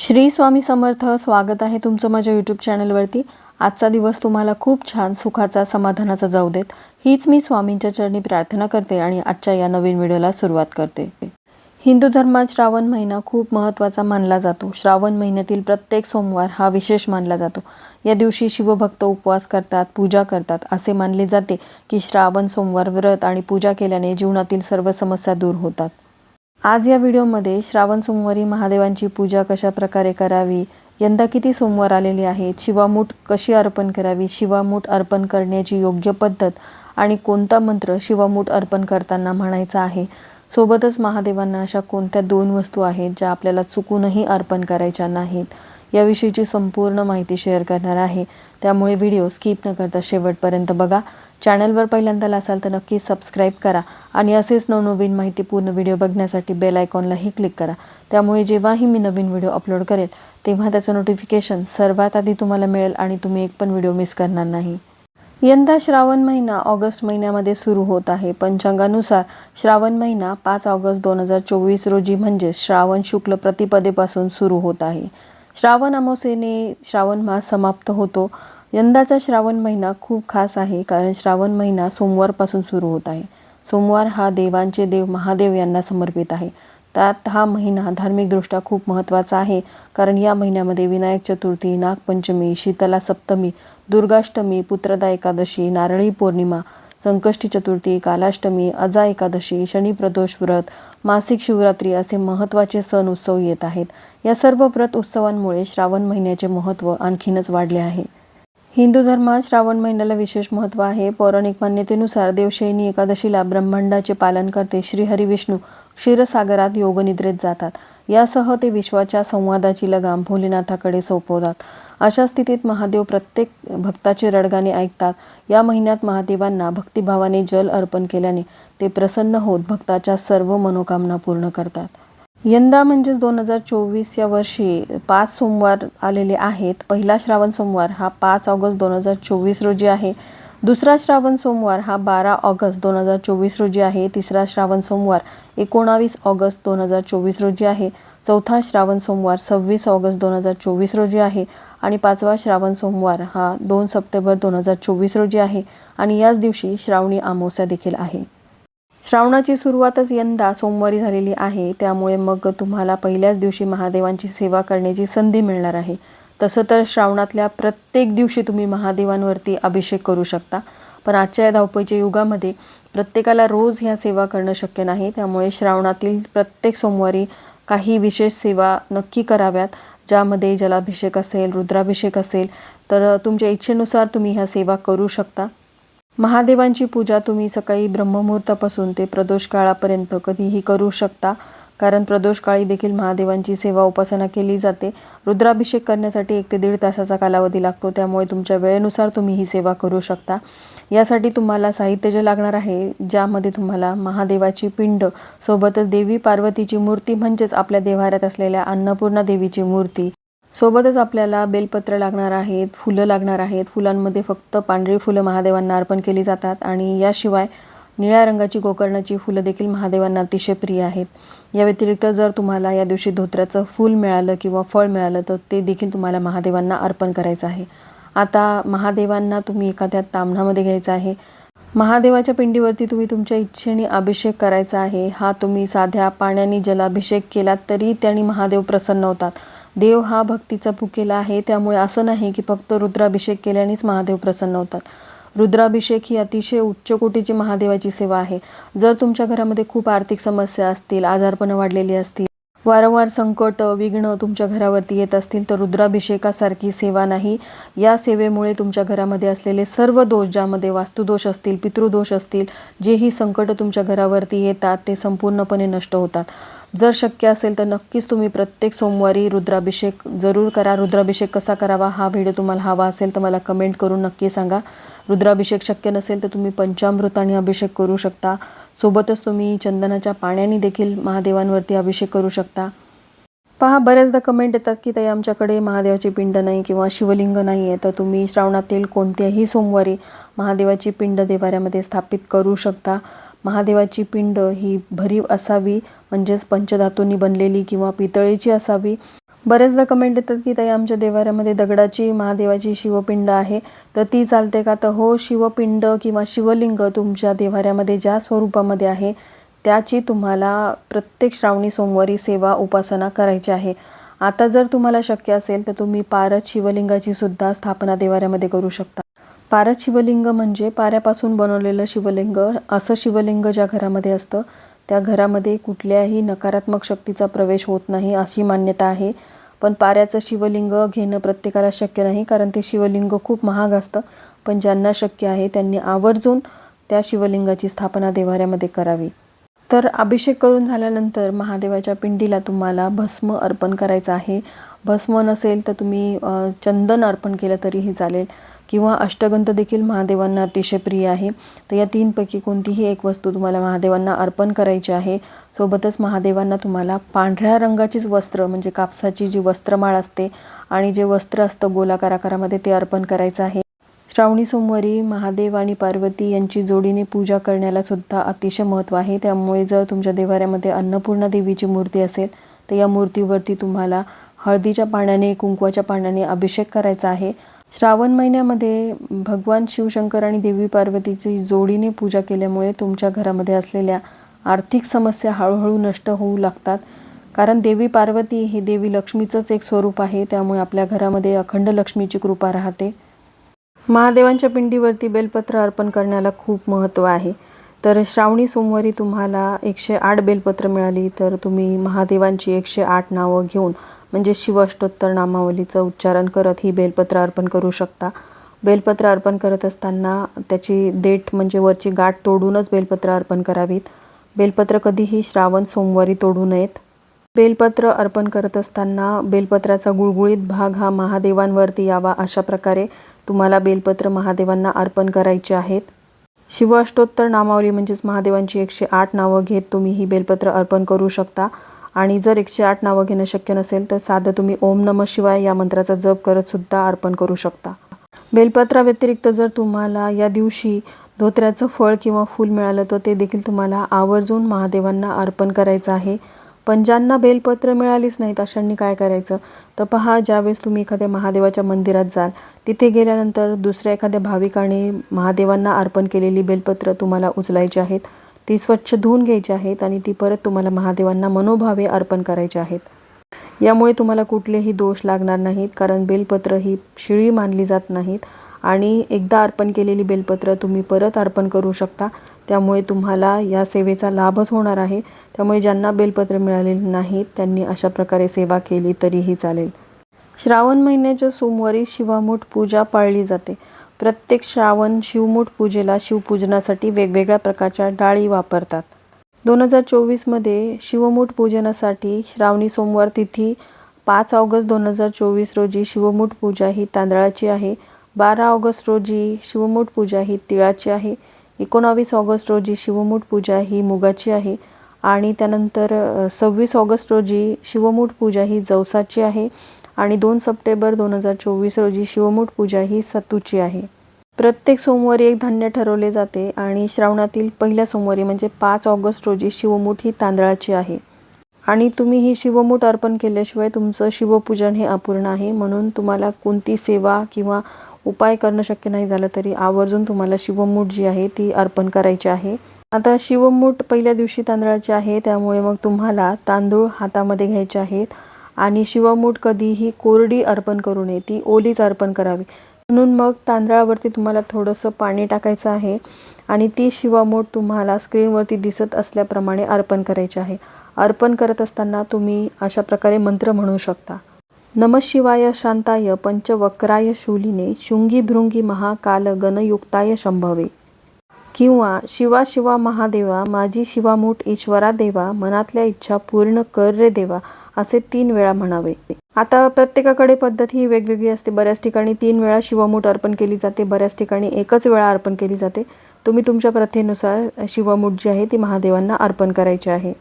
श्री स्वामी समर्थ स्वागत आहे तुमचं माझ्या यूट्यूब चॅनलवरती आजचा दिवस तुम्हाला खूप छान सुखाचा समाधानाचा जाऊ देत. हीच मी स्वामींच्या चरणी प्रार्थना करते आणि आजच्या या नवीन व्हिडिओला सुरुवात करते. हिंदू धर्मात श्रावण महिना खूप महत्त्वाचा मानला जातो. श्रावण महिन्यातील प्रत्येक सोमवार हा विशेष मानला जातो. या दिवशी शिवभक्त उपवास करतात पूजा करतात. असे मानले जाते की श्रावण सोमवार व्रत आणि पूजा केल्याने जीवनातील सर्व समस्या दूर होतात. आज या व्हिडिओमध्ये श्रावण सोमवारी महादेवांची पूजा कशा प्रकारे करावी? यंदा किती सोमवार आलेले आहेत? शिवामूठ कशी अर्पण करावी? शिवामूठ अर्पण करण्याची योग्य पद्धत आणि कोणता मंत्र शिवामूठ अर्पण करताना म्हणायचा आहे? सोबतच महादेवांना अशा कोणत्या दोन वस्तू आहेत ज्या आपल्याला चुकूनही अर्पण करायच्या नाहीत? याविषयीची संपूर्ण माहिती शेअर करणार आहे. त्यामुळे व्हिडिओ स्किप न करता शेवटपर्यंत बघा. चॅनलवर पहिल्यांदा असाल तर नक्की सबस्क्राईब करा आणि असेच नवनवीन माहितीपूर्ण व्हिडिओ बघण्यासाठी बेल आयकॉनलाही क्लिक करा. त्यामुळे जेव्हाही मी नवीन व्हिडिओ अपलोड करेल तेव्हा त्याचं नोटिफिकेशन सर्वात आधी तुम्हाला मिळेल आणि तुम्ही एक पण व्हिडिओ मिस करणार नाही. यंदा श्रावण महिना ऑगस्ट महिन्यामध्ये सुरू होत आहे. पंचांगानुसार श्रावण महिना पाच ऑगस्ट दोन हजार चोवीस रोजी म्हणजे श्रावण शुक्ल प्रतिपदेपासून सुरू होत आहे. श्रावण अमावस्येने श्रावण मास समाप्त होतो. यंदाचा श्रावण महिना खूप खास आहे कारण श्रावण महिना सोमवारपासून सुरू होत आहे. सोमवार हा देवांचे देव महादेव यांना समर्पित आहे. त्यात हा महिना धार्मिकदृष्ट्या खूप महत्त्वाचा आहे कारण या महिन्यामध्ये विनायक चतुर्थी नागपंचमी शीतला सप्तमी दुर्गाष्टमी पुत्रदा एकादशी नारळी पौर्णिमा संकष्टी चतुर्थी कालाष्टमी अजा एकादशी शनिप्रदोष व्रत मासिक शिवरात्री असे महत्त्वाचे सण उत्सव येत आहेत. या सर्व व्रत उत्सवांमुळे श्रावण महिन्याचे महत्त्व आणखीनच वाढले आहे. हिंदू धर्मात श्रावण महिन्याला विशेष महत्त्व आहे. पौराणिक मान्यतेनुसार देवशयनी एकादशीला ब्रह्मांडाचे पालन करते. श्रीहरी विष्णू क्षीरसागरात योगनिद्रेत जातात. यासह ते विश्वाच्या संवादाची लगाम भोलेनाथाकडे सोपवतात. अशा स्थितीत महादेव प्रत्येक भक्ताचे रडगाणे ऐकतात. या महिन्यात महादेवांना भक्तिभावाने जल अर्पण केल्याने ते प्रसन्न होत भक्ताच्या सर्व मनोकामना पूर्ण करतात. यंदा म्हणजेच दोन हजार चोवीस या वर्षी पाच सोमवार आलेले आहेत. पहिला श्रावण सोमवार हा पाच ऑगस्ट दोन हजार चोवीस रोजी आहे. दुसरा श्रावण सोमवार हा बारा ऑगस्ट दोन हजार चोवीस रोजी आहे. तिसरा श्रावण सोमवार एकोणावीस ऑगस्ट दोन हजार चोवीस रोजी आहे. चौथा श्रावण सोमवार सव्वीस ऑगस्ट दोन हजार चोवीस रोजी आहे. आणि पाचवा श्रावण सोमवार हा दोन सप्टेंबर दोन हजार चोवीस रोजी आहे. आणि याच दिवशी श्रावणी अमावस्या देखील आहे. श्रावणाची सुरुवातच यंदा सोमवारी झालेली आहे. त्यामुळे मग तुम्हाला पहिल्याच दिवशी महादेवांची सेवा करण्याची संधी मिळणार आहे. तसं तर श्रावणातल्या प्रत्येक दिवशी तुम्ही महादेवांवरती अभिषेक करू शकता. पण आजच्या या धावपळीच्या युगामध्ये प्रत्येकाला रोज ह्या सेवा करणं शक्य नाही. त्यामुळे श्रावणातील प्रत्येक सोमवारी काही विशेष सेवा नक्की कराव्यात ज्यामध्ये जलाभिषेक असेल रुद्राभिषेक असेल तर तुमच्या इच्छेनुसार तुम्ही ह्या सेवा करू शकता. महादेवांची पूजा तुम्ही सकाळी ब्रह्ममुहूर्तापासून ते प्रदोष काळापर्यंत कधीही करू शकता. कारण प्रदोष काळी देखील महादेवांची सेवा उपासना केली जाते. रुद्राभिषेक करण्यासाठी एक ते दीड तासाचा कालावधी लागतो. त्यामुळे तुमच्या वेळेनुसार तुम्ही ही सेवा करू शकता. यासाठी तुम्हाला साहित्य जे लागणार आहे ज्यामध्ये तुम्हाला महादेवाची पिंड सोबतच देवी पार्वतीची मूर्ती म्हणजेच आपल्या देवाऱ्यात असलेल्या अन्नपूर्णा देवीची मूर्ती सोबतच आपल्याला बेलपत्र लागणार आहेत फुलं लागणार आहेत. फुलांमध्ये फक्त पांढरी फुलं महादेवांना अर्पण केली जातात आणि याशिवाय निळ्या रंगाची गोकर्णाची फुलं देखील महादेवांना अतिशय प्रिय आहेत. या व्यतिरिक्त जर तुम्हाला या दिवशी धोत्र्याचं फूल मिळालं किंवा फळ मिळालं तर ते देखील तुम्हाला महादेवांना अर्पण करायचं आहे. आता महादेवांना तुम्ही एखाद्या तामणामध्ये घ्यायचं आहे. महादेवाच्या पिंडीवरती तुम्ही तुमच्या इच्छेने अभिषेक करायचा आहे. हा तुम्ही साध्या पाण्याने जलाभिषेक केलात तरी त्यांनी महादेव प्रसन्न होतात. देव हा भक्तीचा भुकेला आहे त्यामुळे असं नाही की फक्त रुद्राभिषेक केल्यानेच महादेव प्रसन्न होतात. रुद्राभिषेक ही अतिशय उच्च कोटीची महादेवाची सेवा आहे. जर तुमच्या घरामध्ये खूप आर्थिक समस्या असतील आजारपणं वाढलेली असतील वारंवार संकट विघ्न तुमच्या घरावरती येत असतील तर रुद्राभिषेकासारखी सेवा नाही. या सेवेमुळे तुमच्या घरामध्ये असलेले सर्व दोष ज्यामध्ये वास्तुदोष असतील पितृदोष असतील जेही संकट तुमच्या घरावरती येतात ते संपूर्णपणे नष्ट होतात. जर शक्य असेल तर नक्कीच तुम्ही प्रत्येक सोमवारी रुद्राभिषेक जरूर करा. रुद्राभिषेक कसा करावा हा व्हिडिओ तुम्हाला हवा असेल तर मला कमेंट करून नक्की सांगा. रुद्राभिषेक शक्य नसेल तर तुम्ही पंचामृताने अभिषेक करू शकता. सोबतच तुम्ही चंदनाच्या पाण्याने देखील महादेवांवरती अभिषेक करू शकता. पहा बऱ्याचदा कमेंट येतात की ताई आमच्याकडे महादेवाची पिंड नाही किंवा शिवलिंग नाही आहे तर तुम्ही श्रावणातील कोणत्याही सोमवारी महादेवाची पिंड देवाऱ्यामध्ये स्थापित करू शकता. महादेवाची पिंड ही भरीव असावी म्हणजेच पंचधातूंनी बनलेली किंवा पितळेची असावी. बरेचदा कमेंट येतात की ताई आमच्या देवाऱ्यामध्ये दगडाची महादेवाची शिवपिंड आहे. तर ती चालते का? तर हो शिवपिंड किंवा शिवलिंग तुमच्या देवाऱ्यामध्ये ज्या स्वरूपामध्ये आहे त्याची तुम्हाला प्रत्येक श्रावणी सोमवारी सेवा उपासना करायची आहे. आता जर तुम्हाला शक्य असेल तर तुम्ही पारद शिवलिंगाची सुद्धा स्थापना देवाऱ्यामध्ये करू शकता. पारत शिवलिंग म्हणजे पाऱ्यापासून बनवलेलं शिवलिंग. असं शिवलिंग ज्या घरामध्ये असतं त्या घरामध्ये कुठल्याही नकारात्मक शक्तीचा प्रवेश होत नाही अशी मान्यता आहे. पण पाऱ्याचं शिवलिंग घेणं प्रत्येकाला शक्य नाही कारण ते शिवलिंग खूप महाग असतं. पण ज्यांना शक्य आहे त्यांनी आवर्जून त्या शिवलिंगाची स्थापना देवाऱ्यामध्ये करावी. तर अभिषेक करून झाल्यानंतर महादेवाच्या पिंडीला तुम्हाला भस्म अर्पण करायचं आहे. भस्म नसेल तर तुम्ही चंदन अर्पण केलं तरीही चालेल. किंवा अष्टगंध देखील महादेवांना अतिशय प्रिय आहे. तर या तीनपैकी कोणतीही एक वस्तू तुम्हाला महादेवांना अर्पण करायची आहे सोबतच महादेवांना तुम्हाला पांढऱ्या रंगाचीच वस्त्र म्हणजे कापसाची जी वस्त्रमाळ असते आणि जे वस्त्र असतं गोलाकार आकारामध्ये ते अर्पण करायचं आहे. श्रावणी सोमवारी महादेव आणि पार्वती यांची जोडीने पूजा करण्याला सुद्धा अतिशय महत्त्व आहे. त्यामुळे जर तुमच्या देवाऱ्यामध्ये अन्नपूर्णा देवीची मूर्ती असेल तर या मूर्तीवरती तुम्हाला हळदीच्या पाण्याने कुंकवाच्या पाण्याने अभिषेक करायचा आहे. श्रावण महिन्यामध्ये भगवान शिवशंकर आणि देवी पार्वतीची जोडीने पूजा केल्यामुळे तुमच्या घरामध्ये असलेल्या आर्थिक समस्या हळूहळू नष्ट होऊ लागतात. कारण देवी पार्वती हे देवी लक्ष्मीचंच एक स्वरूप आहे त्यामुळे आपल्या घरामध्ये अखंड लक्ष्मीची कृपा राहते. महादेवांच्या पिंडीवरती बेलपत्र अर्पण करण्याला खूप महत्त्व आहे. तर श्रावणी सोमवारी तुम्हाला एकशे आठ बेलपत्र मिळाली तर तुम्ही महादेवांची एकशे आठ नावं घेऊन म्हणजे शिवाष्टोत्तर नामावलीचं उच्चारण करत ही बेलपत्र अर्पण करू शकता. बेलपत्र अर्पण करत असताना त्याची देठ म्हणजे वरची गाठ तोडूनच बेलपत्र अर्पण करावीत. बेलपत्र कधीही श्रावण सोमवारी तोडू नयेत. बेलपत्र अर्पण करत असताना बेलपत्राचा गुळगुळीत भाग हा महादेवांवरती यावा अशा प्रकारे तुम्हाला बेलपत्र महादेवांना अर्पण करायचे आहेत. शिवाष्टोत्तर नामावली म्हणजेच महादेवांची एकशे आठ नावं घेत तुम्ही ही बेलपत्र अर्पण करू शकता. आणि जर एकशे आठ नावं घेणं शक्य नसेल तर साधं तुम्ही ओम नम शिवाय या मंत्राचा जप करत सुद्धा अर्पण करू शकता. बेलपत्राव्यतिरिक्त जर तुम्हाला या दिवशी धोत्र्याचं फळ किंवा फूल मिळालं तर ते देखील तुम्हाला आवर्जून महादेवांना अर्पण करायचं आहे. पण ज्यांना बेलपत्र मिळालीच नाहीत अशांनी काय करायचं? तर पहा ज्यावेळेस तुम्ही एखाद्या महादेवाच्या मंदिरात जाल तिथे गेल्यानंतर दुसऱ्या एखाद्या भाविकाने महादेवांना अर्पण केलेली बेलपत्र तुम्हाला उचलायची आहेत. ती स्वच्छ धुवून घ्यायची आहेत आणि ती परत तुम्हाला महादेवांना मनोभावे अर्पण करायची आहेत. यामुळे तुम्हाला कुठलेही दोष लागणार नाहीत कारण बेलपत्र ही शिळी मानली जात नाहीत आणि एकदा अर्पण केलेली बेलपत्र तुम्ही परत अर्पण करू शकता. त्यामुळे तुम्हाला या सेवेचा लाभच होणार आहे. त्यामुळे ज्यांना बेलपत्र मिळालेले नाहीत त्यांनी अशा प्रकारे सेवा केली तरीही चालेल. श्रावण महिन्याच्या सोमवारी शिवामूठ पूजा पाळली जाते. प्रत्येक श्रावण शिवमूठ पूजेला शिवपूजनासाठी वेगवेगळ्या प्रकारच्या डाळी वापरतात. दोन हजार चोवीसमध्ये शिवमूठ पूजनासाठी श्रावणी सोमवार तिथी पाच ऑगस्ट दोन हजार चोवीस रोजी शिवमूठ पूजा ही तांदळाची आहे. बारा ऑगस्ट रोजी शिवमूठ पूजा ही तिळाची आहे. एकोणावीस ऑगस्ट रोजी शिवमूठ पूजा ही मुगाची आहे. आणि त्यानंतर सव्वीस ऑगस्ट रोजी शिवमूठ पूजा ही जवसाची आहे. आणि दोन सप्टेंबर दोन हजार चोवीस रोजी शिवमूठ पूजा ही सत्तूची आहे. प्रत्येक सोमवारी एक धान्य ठरवले जाते आणि श्रावणातील पहिल्या सोमवारी म्हणजे पाच ऑगस्ट रोजी शिवमूठ ही तांदळाची आहे. आणि तुम्ही ही शिवमूठ अर्पण केल्याशिवाय तुमचं शिवपूजन हे अपूर्ण आहे. म्हणून तुम्हाला कोणती सेवा किंवा उपाय करणं शक्य नाही झालं तरी आवर्जून तुम्हाला शिवमूठ जी आहे ती अर्पण करायची आहे. आता शिवमूठ पहिल्या दिवशी तांदळाची आहे. त्यामुळे मग तुम्हाला तांदूळ हातामध्ये घ्यायचे आहेत. आणि शिवमूठ कधीही कोरडी अर्पण करू नये ती ओलीच अर्पण करावी. म्हणून मग तांदळावरती तुम्हाला थोडंसं पाणी टाकायचं आहे आणि ती शिवामूठ तुम्हाला स्क्रीनवरती दिसत असल्याप्रमाणे अर्पण करायची आहे. अर्पण करत असताना तुम्ही अशा प्रकारे मंत्र म्हणू शकता. नम शिवाय शांताय पंचवक्राय शूलिने शुंगी भृंगी महाकाल गणयुक्ताय शंभवे. किंवा शिवा शिवा महादेवा माझी शिवामूठ ईश्वरा देवा मनातल्या इच्छा पूर्ण कर रे देवा असे तीन वेळा म्हणावे. आता प्रत्येकाकडे पद्धत ही वेगवेगळी असते. बऱ्याच ठिकाणी तीन वेळा शिवमूठ अर्पण केली जाते. बऱ्याच ठिकाणी एकच वेळा अर्पण केली जाते. तुम्ही तुमच्या प्रथेनुसार शिवमूठ जी आहे ती महादेवांना अर्पण करायची आहे.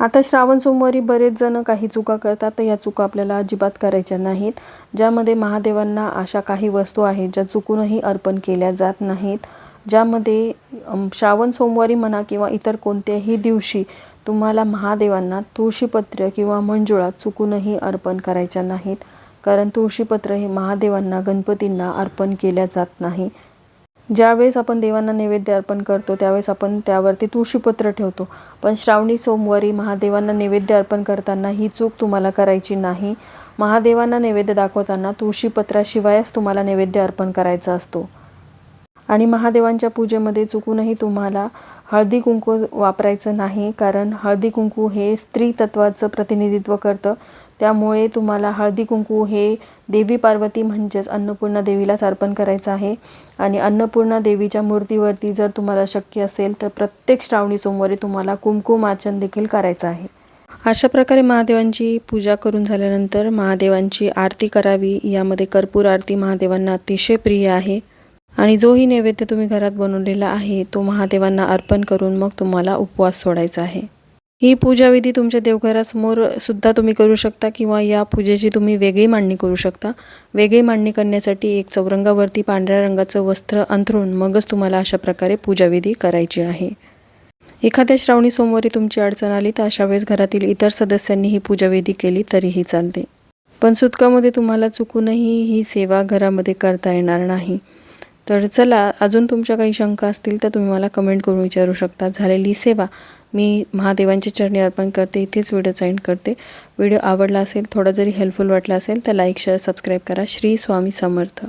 आता श्रावण सोमवारी बरेच जण काही चुका करतात. तर या चुका आपल्याला अजिबात करायच्या नाहीत. ज्यामध्ये महादेवांना अशा काही वस्तू आहेत ज्या चुकूनही अर्पण केल्या जात नाहीत. ज्यामध्ये श्रावण सोमवारी म्हणा किंवा इतर कोणत्याही दिवशी तुम्हाला महादेवांना तुळशीपत्र किंवा मंजुळा चुकूनही अर्पण करायच्या नाहीत. कारण तुळशीपत्र हे महादेवांना गणपतींना अर्पण केल्या जात नाही. ज्यावेळेस आपण देवांना नैवेद्य अर्पण करतो त्यावेळेस आपण त्यावरती तुळशीपत्र ठेवतो. पण श्रावणी सोमवारी महादेवांना नैवेद्य अर्पण करताना ही चूक तुम्हाला करायची नाही. महादेवांना नैवेद्य दाखवताना तुळशीपत्राशिवायच तुम्हाला नैवेद्य अर्पण करायचा असतो. आणि महादेवांच्या पूजेमध्ये चुकूनही तुम्हाला हळदी कुंकू वापरायचं नाही कारण हळदी कुंकू हे स्त्री तत्वाचं प्रतिनिधित्व करतं. त्यामुळे तुम्हाला हळदी कुंकू हे देवी पार्वती म्हणजेच अन्नपूर्णा देवीलाच अर्पण करायचं आहे. आणि अन्नपूर्णा देवीच्या मूर्तीवरती जर तुम्हाला शक्य असेल तर प्रत्येक श्रावणी सोमवारी तुम्हाला कुंकुमार्चन देखील करायचं आहे. अशा प्रकारे महादेवांची पूजा करून झाल्यानंतर महादेवांची आरती करावी. यामध्ये कर्पूर आरती महादेवांना अतिशय प्रिय आहे. आणि जोही नैवेद्य तुम्ही घरात बनवलेला आहे तो महादेवांना अर्पण करून मग तुम्हाला उपवास सोडायचा आहे. ही पूजाविधी तुमच्या देवघरासमोर सुद्धा तुम्ही करू शकता किंवा या पूजेची तुम्ही वेगळी मांडणी करू शकता. वेगळी मांडणी करण्यासाठी एक चौरंगावरती पांढऱ्या रंगाचं वस्त्र अंथरून मगच तुम्हाला अशा प्रकारे पूजाविधी करायची आहे. एखाद्या श्रावणी सोमवारी तुमची अडचण आली तर अशा वेळेस घरातील इतर सदस्यांनी ही पूजाविधी केली तरीही चालते. पण सुतकामध्ये तुम्हाला चुकूनही ही सेवा घरामध्ये करता येणार नाही. तर चला अजून तुमच्या काही शंका असतील तर तुम्ही मला कमेंट करून विचारू शकता. झालेली सेवा मी महादेवांच्या चरणी अर्पण करते इथेच व्हिडिओ सेंड करते. व्हिडिओ आवडला असेल थोडा जरी हेल्पफुल वाटला असेल तर लाईक शेअर सबस्क्राईब करा. श्री स्वामी समर्थ.